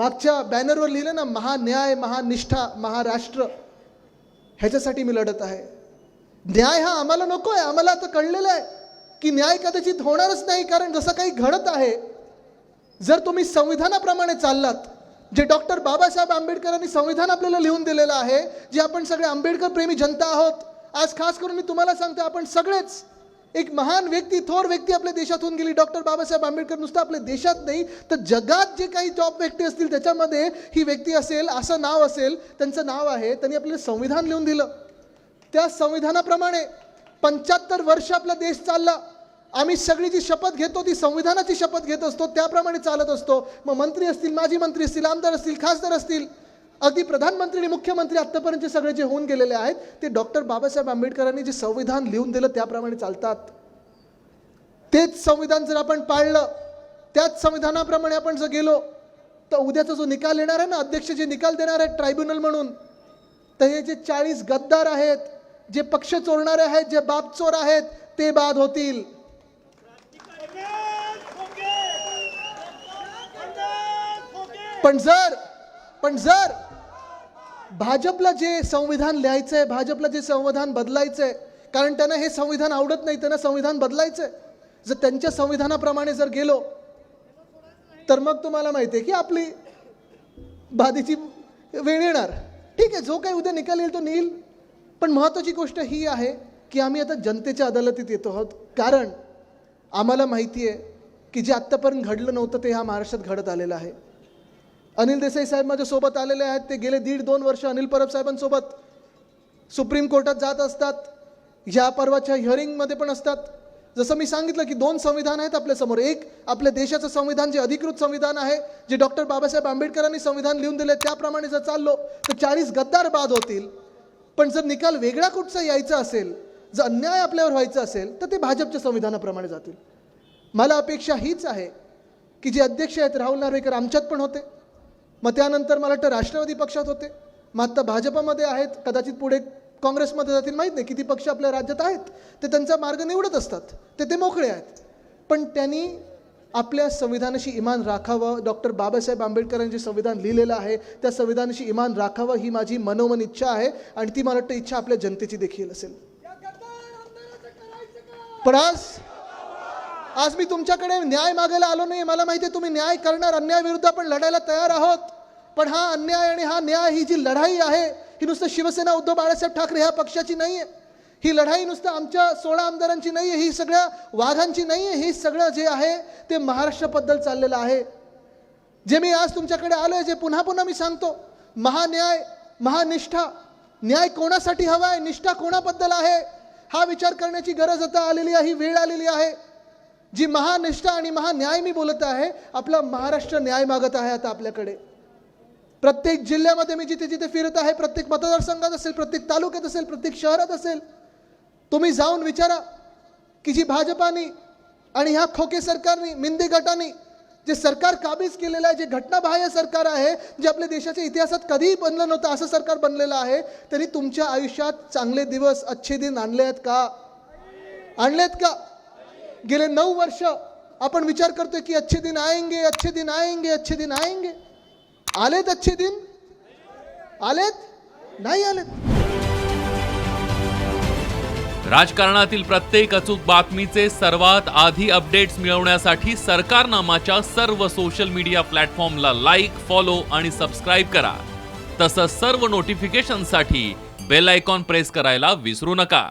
मागच्या बॅनरवर लिहिलं ना महान्याय महानिष्ठा महाराष्ट्र ह्याच्यासाठी मी लढत आहे. न्याय हा आम्हाला नको आहे आम्हाला आता कळलेलं आहे की न्याय कदाचित होणारच नाही कारण जसं काही घडत आहे जर तुम्ही संविधानाप्रमाणे चाललात जे डॉक्टर बाबासाहेब आंबेडकरांनी संविधान आपल्याला लिहून दिलेलं आहे जे आपण सगळे आंबेडकर प्रेमी जनता आहोत आज खास करून मी तुम्हाला सांगतो आपण सगळेच एक महान व्यक्ती थोर व्यक्ती आपल्या देशातून गेली. डॉक्टर बाबासाहेब आंबेडकर नुसतं आपल्या देशात नाही तर जगात जे काही जॉब व्यक्ती असतील त्याच्यामध्ये ही व्यक्ती असेल असं नाव असेल त्यांचं नाव आहे त्यांनी आपल्याला संविधान लिहून दिलं. त्या संविधानाप्रमाणे पंच्याहत्तर वर्ष आपला देश चालला. आम्ही सगळी जी शपथ घेतो ती संविधानाची शपथ घेत असतो त्याप्रमाणे चालत असतो. मग मंत्री असतील माजी मंत्री असतील आमदार असतील खासदार असतील अगदी प्रधानमंत्री आणि मुख्यमंत्री आत्तापर्यंत सगळे जे होऊन गेलेले आहेत ते डॉक्टर बाबासाहेब आंबेडकरांनी जे संविधान लिहून दिलं त्याप्रमाणे चालतात. तेच संविधान जर आपण पाळलं त्याच संविधानाप्रमाणे आपण जर गेलो तर उद्याचा जो निकाल येणार आहे ना अध्यक्ष जे निकाल देणार आहेत ट्रायब्युनल म्हणून तर हे जे चाळीस गद्दार आहेत जे पक्ष चोरणारे आहेत जे बाप चोर आहेत ते बाद होतील. पण जर पण जर भाजपला जे संविधान लिहायचं आहे भाजपला जे संविधान बदलायचं आहे कारण त्यांना हे संविधान आवडत नाही त्यांना संविधान बदलायचं आहे जर त्यांच्या संविधानाप्रमाणे जर गेलो तर मग तुम्हाला माहिती आहे की आपली बाधीची वेळ येणार. ठीक आहे जो काही उद्या निकाल येईल तो नेईल पण महत्त्वाची गोष्ट ही आहे की आम्ही आता जनतेच्या अदालतीत येतो आहोत. कारण आम्हाला माहिती आहे की जे आत्तापर्यंत घडलं नव्हतं ते ह्या महाराष्ट्रात घडत आलेलं आहे. अनिल देसाई साहेब माझ्या सोबत आलेले आहेत. ते गेले दीड दोन वर्ष अनिल परब साहेबांसोबत. सुप्रीम कोर्टात जात असतात. ह्या पर्वाच्या हिअरिंगमध्ये पण असतात. जसं मी सांगितलं की दोन संविधान आहेत आपल्यासमोर एक आपल्या देशाचं संविधान जे अधिकृत संविधान आहे जे डॉक्टर बाबासाहेब आंबेडकरांनी संविधान लिहून दिले त्याप्रमाणे जर चाललो तर चाळीस गद्दार बाद होतील. पण जर निकाल वेगळा कुठचा यायचा असेल जर अन्याय आपल्यावर व्हायचा असेल तर ते भाजपच्या संविधानाप्रमाणे जातील. मला अपेक्षा हीच आहे की जे अध्यक्ष आहेत राहुल नार्वेकर आमच्यात पण होते. मग त्यानंतर मला वाटतं राष्ट्रवादी पक्षात होते. मग आत्ता भाजपमध्ये आहेत कदाचित पुढे काँग्रेसमध्ये जातील माहीत नाही. किती पक्ष आपल्या राज्यात आहेत ते त्यांचा मार्ग निवडत असतात. ते ते मोकळे आहेत. पण त्यांनी आपल्या संविधानाशी इमान राखावं. डॉक्टर बाबासाहेब आंबेडकरांनी जे संविधान लिहिलेलं आहे त्या संविधानाशी इमान राखावं ही माझी मनोमन इच्छा आहे आणि ती मला वाटतं इच्छा आपल्या जनतेची देखील असेल. पण आज आज मी तुमच्याकडे न्याय मागायला आलो नाही मला माहिती आहे तुम्ही न्याय करणार अन्यायाविरुद्ध आपण लढायला तयार आहोत. पण हा अन्याय आणि हा न्याय ही जी लढाई आहे ही नुसतं शिवसेना उद्धव बाळासाहेब ठाकरे ह्या पक्षाची नाही आहे ही लढाई नुसतं आमच्या सोळा आमदारांची नाही आहे ही सगळ्या वाघांची नाही आहे ही सगळं जे आहे ते महाराष्ट्राबद्दल चाललेलं आहे. जे मी आज तुमच्याकडे आलो आहे जे पुन्हा पुन्हा मी सांगतो महान्याय महानिष्ठा न्याय कोणासाठी हवा आहे निष्ठा कोणाबद्दल आहे हा विचार करण्याची गरज आता आलेली आहे ही वेळ आलेली आहे. जी महानिष्ठा आणि महान्याय मी बोलत आहे आपला महाराष्ट्र न्याय मागत आहे आता आपल्याकडे. प्रत्येक जिल्ह्यामध्ये मी जिथे जिथे फिरत आहे प्रत्येक मतदारसंघात असेल प्रत्येक तालुक्यात असेल प्रत्येक शहरात असेल तुम्ही जाऊन विचारा की जी भाजपानी आणि ह्या खोके सरकारनी मिंदे गटानी जे सरकार काबीज केलेलं आहे जे घटनाबाह्य सरकार आहे जे आपल्या देशाच्या इतिहासात कधीही बनलं नव्हतं असं सरकार बनलेलं आहे तरी तुमच्या आयुष्यात चांगले दिवस अच्छे दिन आणले आहेत का? आणलेत का? गेले नऊ वर्ष आपण विचार करतोय की अच्छे दिन आएंगे अच्छे दिन आएंगे अच्छे दिन आएंगे. आलेत अच्छे दिन? आलेत? नाही आलेत. राजकारणातील प्रत्येक अचूक बातमीचे सर्वात आधी अपडेट्स मिळवण्यासाठी सरकारनामाच्या सर्व सोशल मीडिया प्लॅटफॉर्मला लाईक फॉलो आणि सबस्क्राईब करा. तसंच सर्व नोटिफिकेशनसाठी बेल आयकॉन प्रेस करायला विसरू नका.